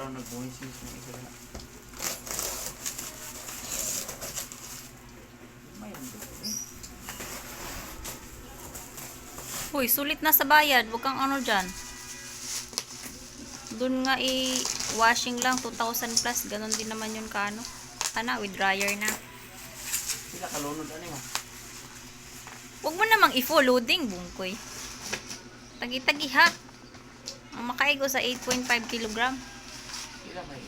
background nag-voices ng isa na. May ang dugo eh. Uy, sulit na sa bayad. Huwag kang ano dyan. Doon nga i-washing lang, 2,000 plus. Ganon din naman yun ka ano. Ana, with dryer na. Sila kalunod ano mo. Huwag mo namang i-full loading, bungkoy. Tagi-tagi ha. Ang makaigo sa 8.5 kilogram. Sila may.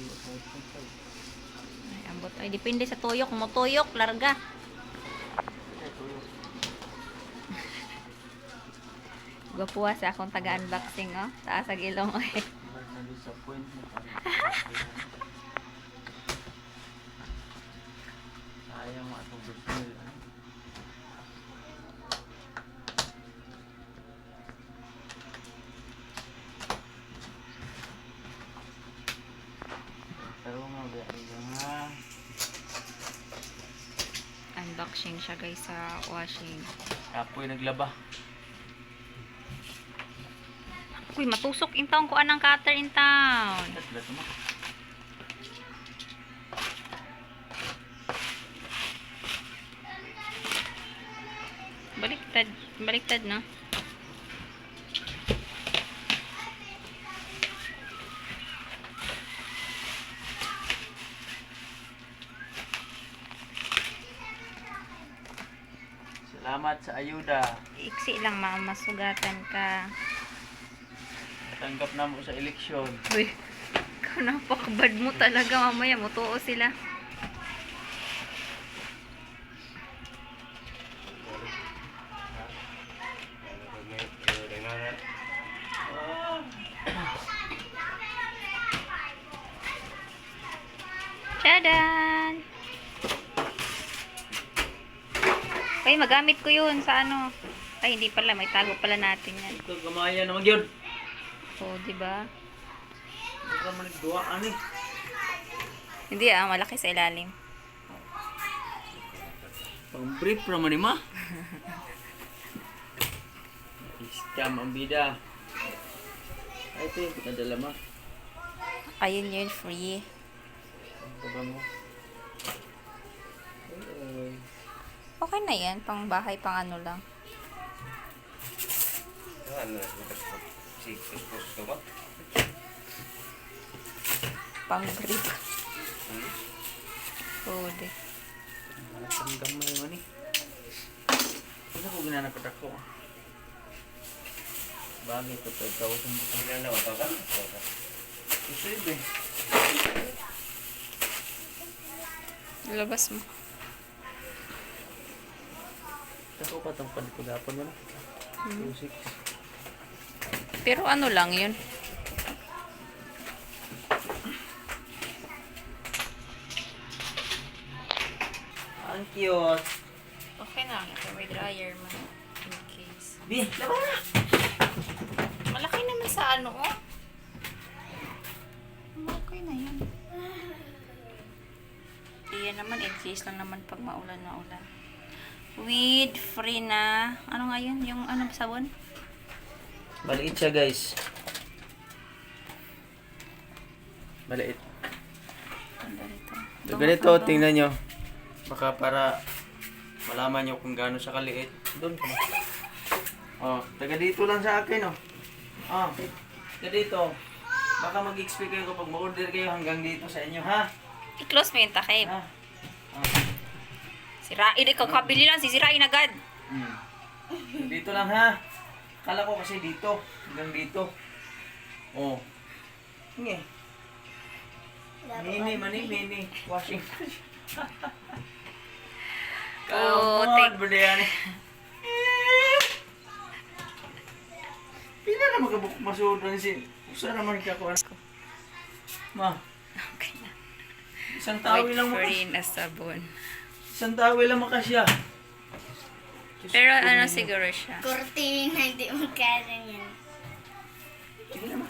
Ay, ambot. Ay, depende sa tuyok. Kung mo tuyok, larga. Gwapuha sa akong taga-unboxing, oh. Taas ang ilong, oh. Sayang mo atong bismil. ano? Pero nga, biya nga. Unboxing siya, guys, sa washing. Apoy naglaba. Uy, matusok in town ko anang cutter in town. Baliktad. Baliktad, no? Salamat sa ayuda. Iksi lang, mama. Masugatan ka. Tanggap na mo sa eleksyon. Uy, ikaw napakabad mo talaga. Mamaya, mutuo sila. Ay, magamit ko yun sa ano. Ay, hindi pala. May tago pala natin yan. Ito gamaya naman yun. Oo, di ba? Ito naman nagduwaan eh. Hindi ah, malaki sa ilalim. Pang brief naman ni ma. Scam ang bida. Ay, ito yung pinadala ma. Ayun yun, free. Ito ba mo? Ay, ay. Okay na yan, pang bahay, pang ano lang. Ano, sikos ko ba? Pang grip. Pwede. Ang gamay man eh. Ano ko ginanapit ako? Bagay ko 5,000. Ilan na ba ka? Posible. Labas mo. Ako pa itong panikudapon mo na. 2,600. Pero ano lang yun? Ang cute. Okay na. May dryer man. In case. Bi, laban na! Malaki naman sa ano, oh. Okay na yan. Iyan naman, in case lang naman pag maulan na ulan. With free na, ano nga yun? Yung ano sabon? Maliit siya guys. Maliit. So, ganito, tingnan nyo. Baka para malaman nyo kung gaano siya kaliit. Doon ka? Oh, taga dito lang sa akin, oh. Ah, taga dito. Baka mag-expect kayo kapag ma-order kayo hanggang dito sa inyo, ha? I-close mo yung takip. Ha? Ah. Sirain, ikaw kabili lang, sisirain agad. Hmm. Dito lang, ha? Kala ko kasi dito. Hanggang dito. Oh. Hingi. Mini, mani, mini. Washing. Oh, Come on, take- berde yan eh. Pila na magkabuk masud na si. Usa naman ka ko. Ma, Okay na. isang tawi White lang makas. free na sabon. Isang tawi lang makasya. Pero ano siguro siya? Cortina, hindi mo kaya yan. Hindi na